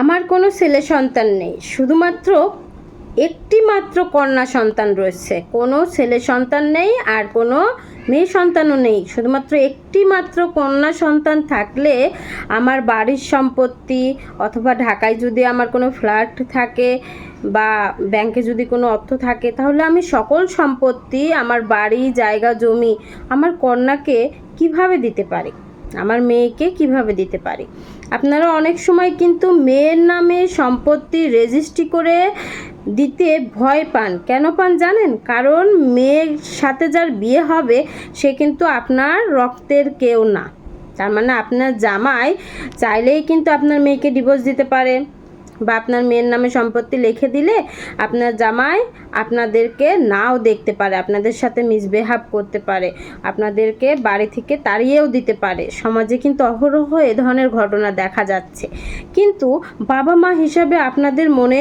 আমার কোনো ছেলে সন্তান নেই। শুধুমাত্র একটি মাত্র কন্যা সন্তান রয়েছে। কোনো ছেলে সন্তান নেই আর কোনো মেয়ে সন্তানও নেই। শুধুমাত্র একটি মাত্র কন্যা সন্তান থাকলে আমার বাড়ির সম্পত্তি অথবা ঢাকায় যদি আমার কোনো ফ্ল্যাট থাকে বা ব্যাংকে যদি কোনো অর্থ থাকে, তাহলে আমি সকল সম্পত্তি, আমার বাড়ি, জায়গা, জমি, আমার কন্যাকে কীভাবে দিতে পারি? আমার মেয়েকে কীভাবে দিতে পারি? আপনারা অনেক সময় কিন্তু মেয়ের নামে সম্পত্তি রেজিস্ট্রি করে দিতে ভয় পান। কেন পান জানেন? কারণ মেয়ের সাথে যার বিয়ে হবে, সে কিন্তু আপনার রক্তের কেউ না। তার মানে আপনার জামাই চাইলেই কিন্তু আপনার মেয়েকে ডিভোর্স দিতে পারে। বা আপনার মেয়ের নামে সম্পত্তি লিখে দিলে আপনার জামাই আপনাদেরকে নাও দেখতে পারে, আপনাদের সাথে মিসবিহেভ করতে পারে, আপনাদেরকে বাড়ি থেকে তাড়িয়েও দিতে পারে। সমাজে কিন্তু অহরহ এ ধরনের ঘটনা দেখা যাচ্ছে। কিন্তু বাবা মা হিসাবে আপনাদের মনে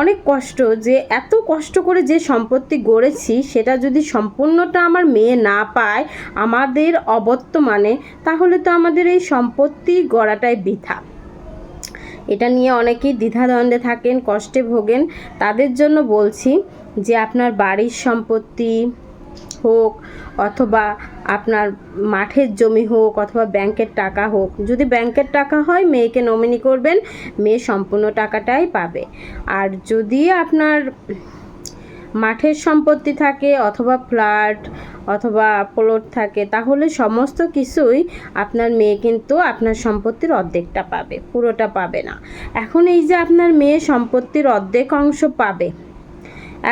অনেক কষ্ট যে এত কষ্ট করে যে সম্পত্তি গড়েছি, সেটা যদি সম্পূর্ণটা আমার মেয়ে না পায়, আমাদের অবর্তমানে, তাহলে তো আমাদের এই সম্পত্তি গড়াটাই বৃথা। এটা নিয়ে অনেকেই দ্বিধাদ্বন্দ্বে থাকেন, কষ্টে ভোগেন। তাদের জন্য বলছি যে আপনার বাড়ির সম্পত্তি হোক অথবা আপনার মাঠের জমি হোক অথবা ব্যাংকের টাকা হোক, যদি ব্যাংকের টাকা হয় মেয়েকে নমিনি করবেন, মেয়ে সম্পূর্ণ টাকাটাই পাবে। আর যদি আপনার মাঠের সম্পত্তি থাকে অথবা ফ্ল্যাট অথবা প্লট থাকে, তাহলে সমস্ত কিছুই আপনার মেয়ে কিন্তু আপনার সম্পত্তির অর্ধেকটা পাবে, পুরোটা পাবে না। এখন এই যে আপনার মেয়ে সম্পত্তির অর্ধেক অংশ পাবে,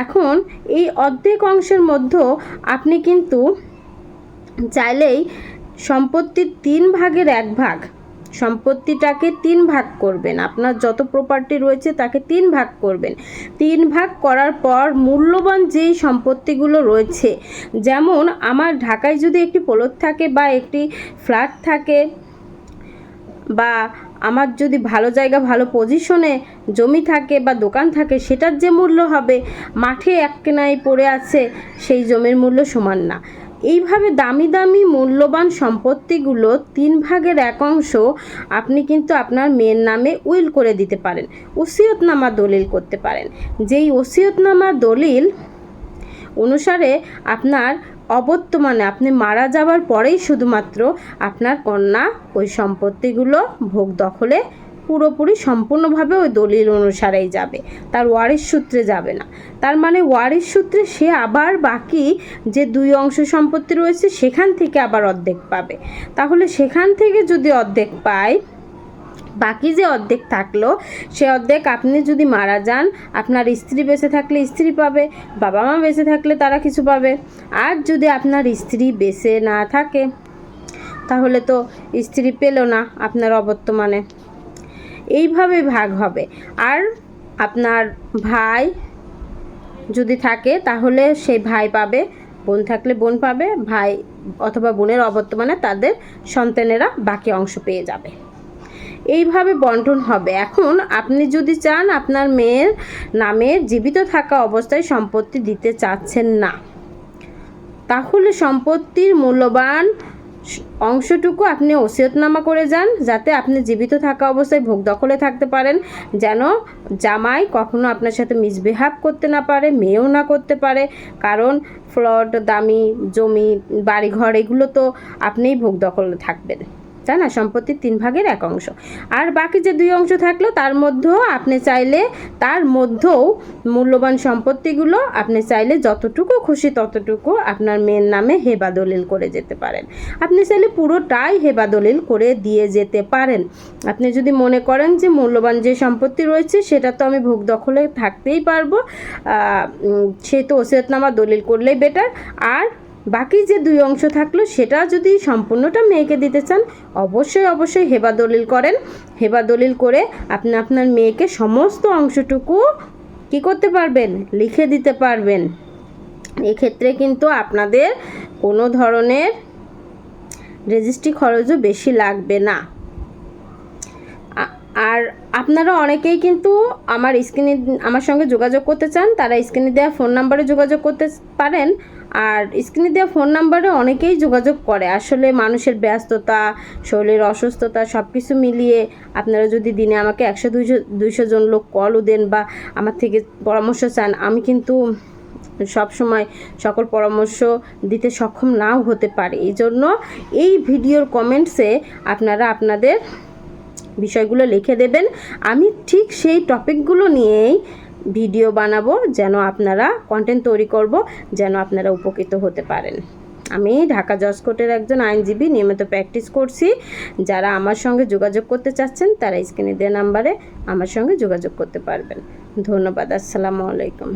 এখন এই অর্ধেক অংশের মধ্যে আপনি কিন্তু চাইলেই সম্পত্তির তিন ভাগের এক ভাগ সম্পত্তিটাকে তিন ভাগ করবেন। আপনার যত প্রপার্টি রয়েছে তাকে তিন ভাগ করবেন। তিন ভাগ করার পর মূল্যবান যেই সম্পত্তিগুলো রয়েছে, যেমন আমার ঢাকায় যদি একটি প্লট থাকে বা একটি ফ্ল্যাট থাকে বা আমার যদি ভালো জায়গা, ভালো পজিশনে জমি থাকে বা দোকান থাকে, সেটার যে মূল্য হবে, মাঠে এক কেনায় পড়ে আছে, সেই জমির মূল্য সমান না। এইভাবে দামি দামি মূল্যবান সম্পত্তিগুলো তিন ভাগের এক অংশ আপনি কিন্তু আপনার মেয়ের নামে উইল করে দিতে পারেন, ওসিয়তনামা দলিল করতে পারেন। যেই ওসিয়তনামা দলিল অনুসারে আপনার অবর্তমানে আপনি মারা যাওয়ার পরেই শুধুমাত্র আপনার কন্যা ওই সম্পত্তিগুলো ভোগ দখলে পুরোপুরি সম্পূর্ণভাবে ওই দলিল অনুসারেই যাবে। তার ওয়ারিশ সূত্রে যাবে না। তার মানে ওয়ারিশ সূত্রে সে আবার বাকি যে দুই অংশ সম্পত্তি রয়েছে, সেখান থেকে আবার অর্ধেক পাবে। তাহলে সেখান থেকে যদি অর্ধেক পায়, বাকি যে অর্ধেক থাকল, সে অর্ধেক আপনি যদি মারা যান, আপনার স্ত্রী বেঁচে থাকলে স্ত্রী পাবে, বাবা মা বেঁচে থাকলে তারা কিছু পাবে। আর যদি আপনার স্ত্রী বেঁচে না থাকে, তাহলে তো স্ত্রী পেল না আপনার অবর্তমানে। এইভাবে ভাগ হবে। আর আপনার ভাই যদি থাকে, তাহলে সেই ভাই পাবে, বোন থাকলে বোন পাবে, ভাই অথবা বোনের অবর্তমানে তাদের সন্তানেরা বাকি অংশ পেয়ে যাবে। এইভাবে বন্টন হবে। এখন আপনি যদি চান আপনার মেয়ের নামে জীবিত থাকা অবস্থায় সম্পত্তি দিতে চাচ্ছেন না, তাহলে সম্পত্তির মূল্যবান অংশটুকু আপনি ওসিয়তনামা করে যান যাতে আপনি জীবিত থাকা অবস্থায় ভোগ দখলে থাকতে পারেন, যেন জামাই কখনো আপনার সাথে মিসবিহেভ করতে না পারে, মেয়েও না করতে পারে। কারণ ফ্লট, দামি জমি, বাড়িঘর, এগুলো তো আপনিই ভোগ দখলে থাকবেন। তাই না, সম্পত্তির তিন ভাগের এক অংশ। আর বাকি যে দুই অংশ থাকল, তার মধ্যেও আপনি চাইলে, তার মধ্যেও মূল্যবান সম্পত্তিগুলো আপনি চাইলে যতটুকু খুশি ততটুকু আপনার মেয়ের নামে হেবা দলিল করে যেতে পারেন। আপনি চাইলে পুরোটাই হেবা দলিল করে দিয়ে যেতে পারেন। আপনি যদি মনে করেন যে মূল্যবান যে সম্পত্তি রয়েছে, সেটা তো আমি ভোগ দখলে থাকতেই পারব। সে তো ওসিয়তনামা দলিল করলেই বেটার আর বাকি যে দুই অংশ থাকল, সেটা যদি সম্পূর্ণটা মেয়েকে দিতে চান, অবশ্যই অবশ্যই হেবা দলিল করেন। হেবা দলিল করে আপনি, আপনার মেয়েকে সমস্ত অংশটুকু কি করতে পারবেন? লিখে দিতে পারবেন। এক্ষেত্রে কিন্তু আপনাদের কোনো ধরনের রেজিস্ট্রি খরচও বেশি লাগবে না। আর আপনারা অনেকেই কিন্তু আমার স্ক্রিনে, আমার সঙ্গে যোগাযোগ করতে চান, তারা স্ক্রিনে দেওয়া ফোন নাম্বারে যোগাযোগ করতে পারেন। আর স্ক্রিনে দেওয়া ফোন নাম্বারে অনেকেই যোগাযোগ করে। আসলে মানুষের ব্যস্ততা, শরীরের অসুস্থতা সব কিছু মিলিয়ে আপনারা যদি দিনে আমাকে একশো দুইশো দুইশো জন লোক কলও দেন বা আমার থেকে পরামর্শ চান, আমি কিন্তু সব সময় সকল পরামর্শ দিতে সক্ষম নাও হতে পারে। এই জন্য এই ভিডিওর কমেন্টসে আপনারা আপনাদের বিষয়গুলো লিখে দেবেন। আমি ঠিক সেই টপিকগুলো নিয়েই ভিডিও বানাবো, যেন আপনারা কন্টেন্ট তৈরি করব, যেন আপনারা উপকৃত হতে পারেন। আমি ঢাকা জজ কোর্টের একজন আইনজীবী, নিয়মিত প্র্যাকটিস করছি। যারা আমার সঙ্গে যোগাযোগ করতে চাচ্ছেন, তারা স্ক্রিনে দেওয়া নাম্বারে আমার সঙ্গে যোগাযোগ করতে পারবেন। ধন্যবাদ, আসসালামু আলাইকুম।